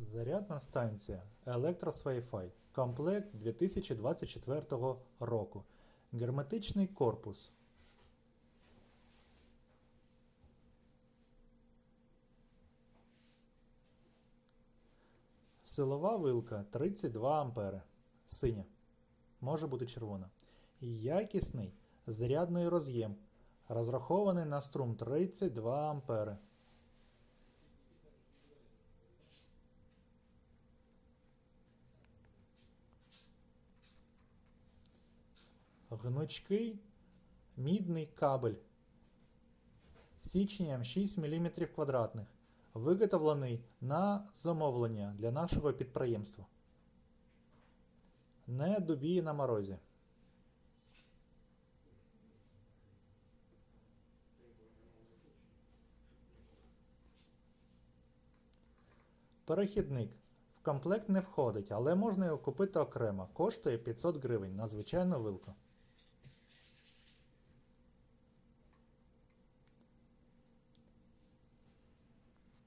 Зарядна станція Electros Wi-Fi. Комплект 2024 року. Герметичний корпус. Силова вилка 32 ампери. Синя. Може бути червона. Якісний зарядний роз'єм. Розрахований на струм 32 ампери. Гнучкий мідний кабель січенням 6 мм квадратних, виготовлений на замовлення для нашого підприємства. Не дубіє на морозі. Перехідник в комплект не входить, але можна його купити окремо. Коштує 500 гривень на звичайну вилку.